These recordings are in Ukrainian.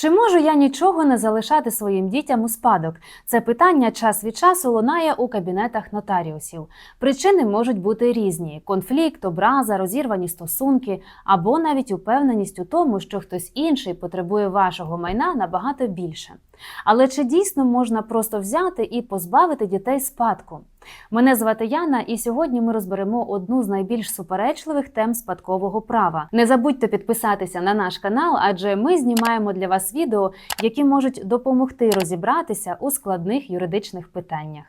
Чи можу я нічого не залишати своїм дітям у спадок? Це питання час від часу лунає у кабінетах нотаріусів. Причини можуть бути різні: конфлікт, образа, розірвані стосунки або навіть упевненість у тому, що хтось інший потребує вашого майна набагато більше. Але чи дійсно можна просто взяти і позбавити дітей спадку? Мене звати Яна, і сьогодні ми розберемо одну з найбільш суперечливих тем спадкового права. Не забудьте підписатися на наш канал, адже ми знімаємо для вас відео, які можуть допомогти розібратися у складних юридичних питаннях.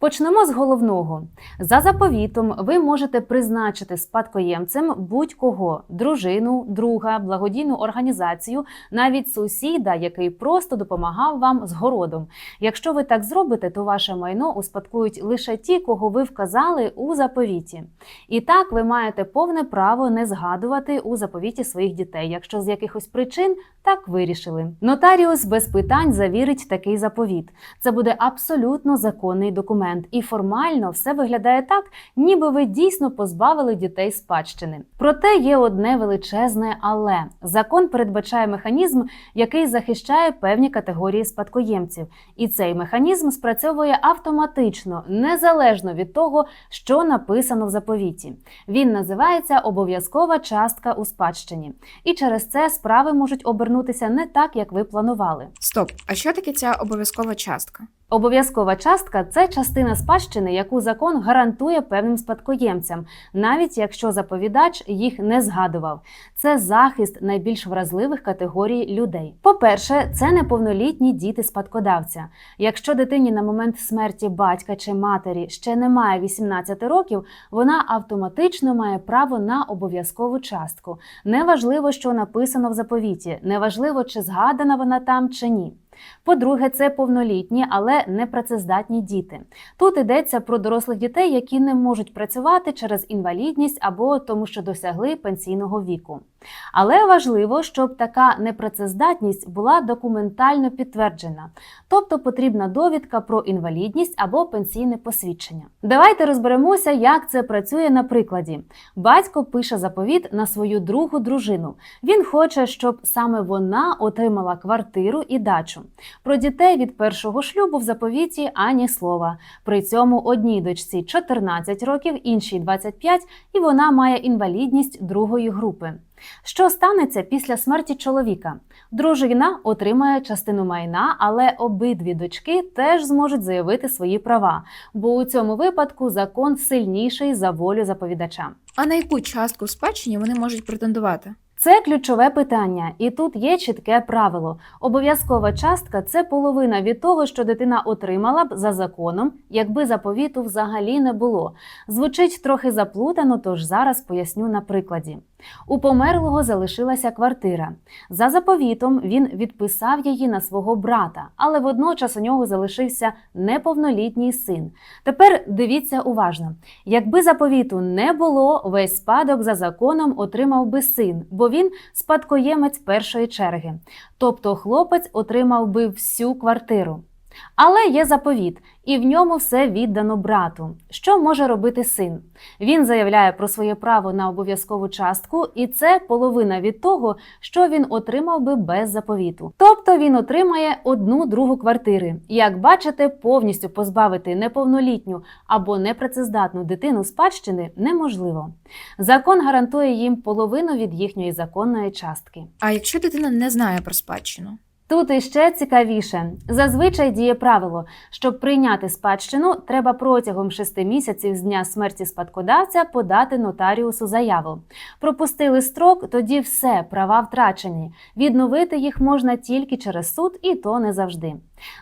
Почнемо з головного. За заповітом ви можете призначити спадкоємцем будь-кого дружину, друга, благодійну організацію, навіть сусіда, який просто допомагав вам з городом. Якщо ви так зробите, то ваше майно успадкують лише ті, кого ви вказали у заповіті. І так ви маєте повне право не згадувати у заповіті своїх дітей, якщо з якихось причин так вирішили. Нотаріус без питань завірить такий заповіт. Це буде абсолютно законний документ, і формально все виглядає так, ніби ви дійсно позбавили дітей спадщини. Проте є одне величезне але закон передбачає механізм, який захищає певні категорії спадкоємців, і цей механізм спрацьовує автоматично, незалежно від того, що написано в заповіті. Він називається обов'язкова частка у спадщині, і через це справи можуть обернутися не так, як ви планували. Стоп, а що таке ця обов'язкова частка? Обов'язкова частка це частина спадщини, яку закон гарантує певним спадкоємцям, навіть якщо заповідач їх не згадував. Це захист найбільш вразливих категорій людей. По-перше, це неповнолітні діти спадкодавця. Якщо дитині на момент смерті батька чи матері ще немає 18 років, вона автоматично має право на обов'язкову частку. Неважливо, що написано в заповіті, неважливо, чи згадана вона там чи ні. По-друге, це повнолітні, але непрацездатні діти. Тут йдеться про дорослих дітей, які не можуть працювати через інвалідність або тому, що досягли пенсійного віку. Але важливо, щоб така непрацездатність була документально підтверджена, тобто потрібна довідка про інвалідність або пенсійне посвідчення. Давайте розберемося, як це працює на прикладі. Батько пише заповіт на свою другу дружину. Він хоче, щоб саме вона отримала квартиру і дачу. Про дітей від першого шлюбу в заповіті ані слова. При цьому одній дочці 14 років, іншій 25, і вона має інвалідність другої групи. Що станеться після смерті чоловіка? Дружина отримає частину майна, але обидві дочки теж зможуть заявити свої права, бо у цьому випадку закон сильніший за волю заповідача. А на яку частку в спадщині вони можуть претендувати? Це ключове питання, і тут є чітке правило. Обов'язкова частка це половина від того, що дитина отримала б за законом, якби заповіту взагалі не було. Звучить трохи заплутано, тож зараз поясню на прикладі. У померлого залишилася квартира. За заповітом він відписав її на свого брата, але водночас у нього залишився неповнолітній син. Тепер дивіться уважно: якби заповіту не було, весь спадок за законом отримав би син, бо він спадкоємець першої черги. Тобто хлопець отримав би всю квартиру. Але є заповіт, і в ньому все віддано брату. Що може робити син? Він заявляє про своє право на обов'язкову частку, і це половина від того, що він отримав би без заповіту. Тобто він отримає одну другу квартири. Як бачите, повністю позбавити неповнолітню або непрацездатну дитину спадщини неможливо. Закон гарантує їм половину від їхньої законної частки. А якщо дитина не знає про спадщину? Тут іще цікавіше. Зазвичай діє правило, щоб прийняти спадщину, треба протягом шести місяців з дня смерті спадкодавця подати нотаріусу заяву. Пропустили строк, тоді все, права втрачені. Відновити їх можна тільки через суд, і то не завжди.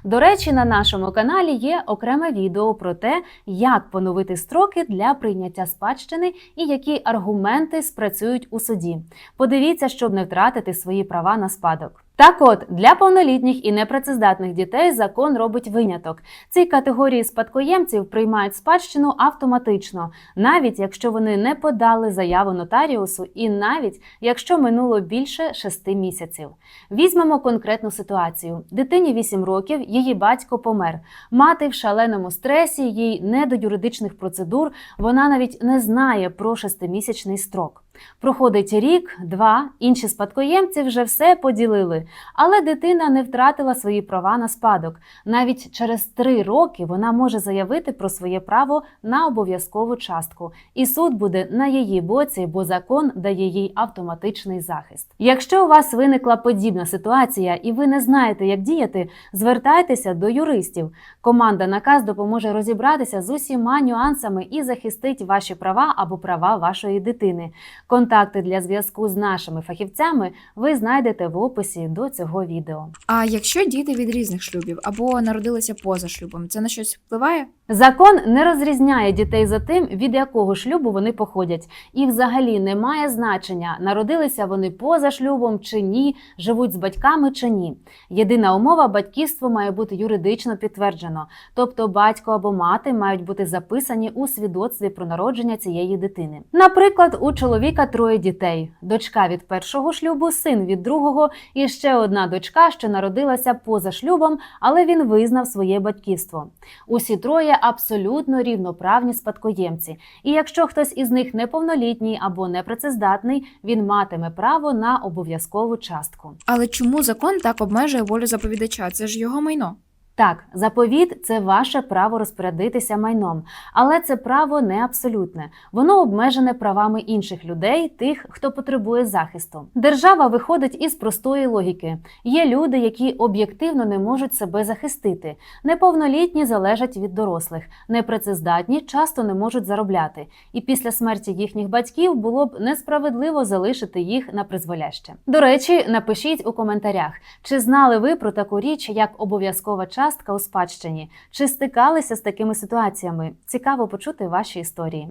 До речі, на нашому каналі є окреме відео про те, як поновити строки для прийняття спадщини і які аргументи спрацюють у суді. Подивіться, щоб не втратити свої права на спадок. Так от, для повнолітніх і непрацездатних дітей закон робить виняток. Ці категорії спадкоємців приймають спадщину автоматично, навіть якщо вони не подали заяву нотаріусу, і навіть якщо минуло більше шести місяців. Візьмемо конкретну ситуацію: дитині 8 років, її батько помер. Мати в шаленому стресі, їй не до юридичних процедур, вона навіть не знає про шестимісячний строк. Проходить рік, два, інші спадкоємці вже все поділили, але дитина не втратила свої права на спадок. Навіть через три роки вона може заявити про своє право на обов'язкову частку, і суд буде на її боці, бо закон дає їй автоматичний захист. Якщо у вас виникла подібна ситуація і ви не знаєте, як діяти, звертайтеся до юристів. Команда наказ допоможе розібратися з усіма нюансами і захистить ваші права або права вашої дитини. Контакти для зв'язку з нашими фахівцями ви знайдете в описі до цього відео. А якщо діти від різних шлюбів або народилися поза шлюбом, це на щось впливає? Закон не розрізняє дітей за тим, від якого шлюбу вони походять, і взагалі не має значення, народилися вони поза шлюбом чи ні, живуть з батьками чи ні. Єдина умова батьківство має бути юридично підтверджено, тобто батько або мати мають бути записані у свідоцтві про народження цієї дитини. Наприклад, у чоловіка троє дітей: дочка від першого шлюбу, син від другого і ще одна дочка, що народилася поза шлюбом, але він визнав своє батьківство. Усі троє абсолютно рівноправні спадкоємці, і якщо хтось із них неповнолітній або непрацездатний, він матиме право на обов'язкову частку. Але чому закон так обмежує волю заповідача? Це ж його майно. Так, заповіт це ваше право розпорядитися майном, але це право не абсолютне. Воно обмежене правами інших людей, тих, хто потребує захисту. Держава виходить із простої логіки. Є люди, які об'єктивно не можуть себе захистити. Неповнолітні залежать від дорослих, непрацездатні часто не можуть заробляти. І після смерті їхніх батьків було б несправедливо залишити їх на призволяще. До речі, напишіть у коментарях, чи знали ви про таку річ, як обов'язкова частка у спадщині, чи стикалися з такими ситуаціями? Цікаво почути ваші історії.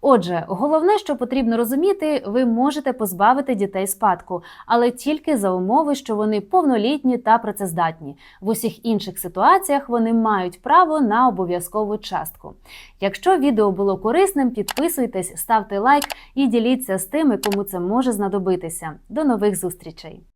Отже, головне, що потрібно розуміти, ви можете позбавити дітей спадку, але тільки за умови, що вони повнолітні та працездатні. В усіх інших ситуаціях вони мають право на обов'язкову частку. Якщо відео було корисним, підписуйтесь, ставте лайк і діліться з тими, кому це може знадобитися. До нових зустрічей!